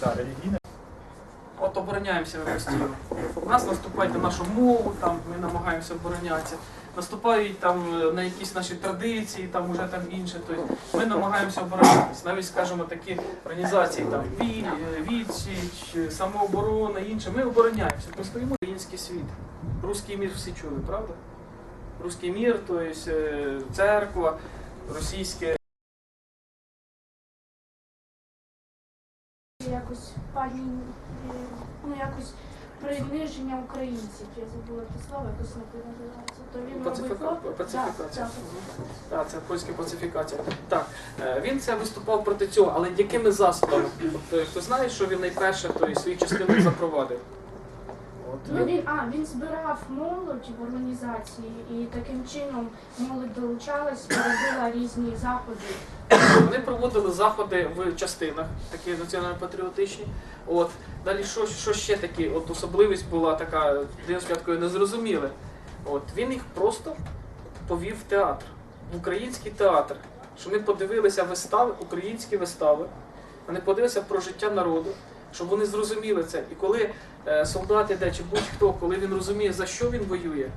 Так, релігійне. От обороняємося ми постійно. У нас наступають на нашу мову, там ми намагаємося оборонятися. Наступають там е, на якісь наші традиції, там уже там інше. Тобто ми намагаємося оборонятися. Навіть скажімо такі організації, там е, Відсіч, е, самооборона, інше. Ми обороняємося. Ми стоїмо український світ. Руський мір всі чули, правда? Руський мір, тобто церква, російське. Якось пані, е, ну якось приниження українців. Я забула те слово, якось не називається. То він Пацифіка... робив. Пацифікація. Так, так. Це польська пацифікація. Так, е, він це виступав проти цього, але якими засобами? Тобто, хто знає, що він найперше то, свою частину запровадив? От, Ну, він, а, він збирав молодь в організації і таким чином молодь долучалась, робила різні заходи. Вони проводили заходи в частинах, такі національно-патріотичні. От. Далі що, що ще такі? От особливість була така, для спочатку не зрозуміли. От. Він їх просто повів в театр, в український театр. Що ми подивилися вистави, українські вистави, вони подивилися про життя народу, щоб вони зрозуміли це. І коли е, солдат іде чи будь-хто, коли він розуміє, за що він воює,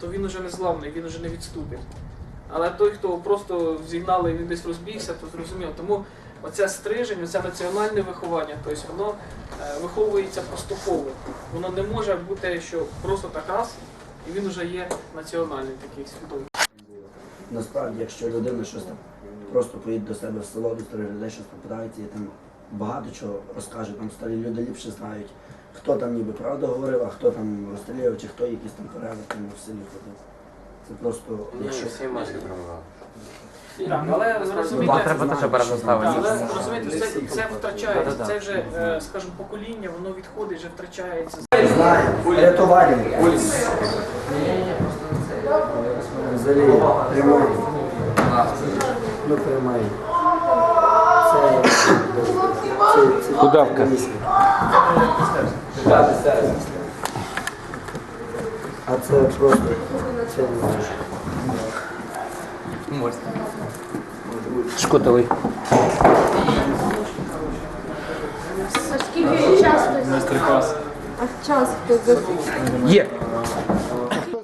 то він уже не зламний, він уже не відступить. Але той, хто просто зігнали і він десь розбігся, то зрозуміло. Тому оце стрижень, оце національне виховання, тобто воно е, виховується поступово. Воно не може бути, що просто так раз, і він вже є національний такий свідомий. Насправді, якщо людина щось там просто поїде до себе в село, до людей щось попадається, і там багато чого розкаже, там старі люди ліпше знають, хто там ніби правду говорив, а хто там розстрілював, чи хто якісь там перевертами в селі ходив. Це просто, якщо всі маски тримали. Так, але Ну, розумієте, треба теж обережно так, але розумієте, це, це втрачається, це вже, е, скажімо, покоління, воно відходить, вже втрачається. знає, рятувальник. Взагалі, прямий. Ну, прямий. Це Удавка. А це просто, знаю. Шкотовий. А скільки часто Майстер-клас. А час хто за Є.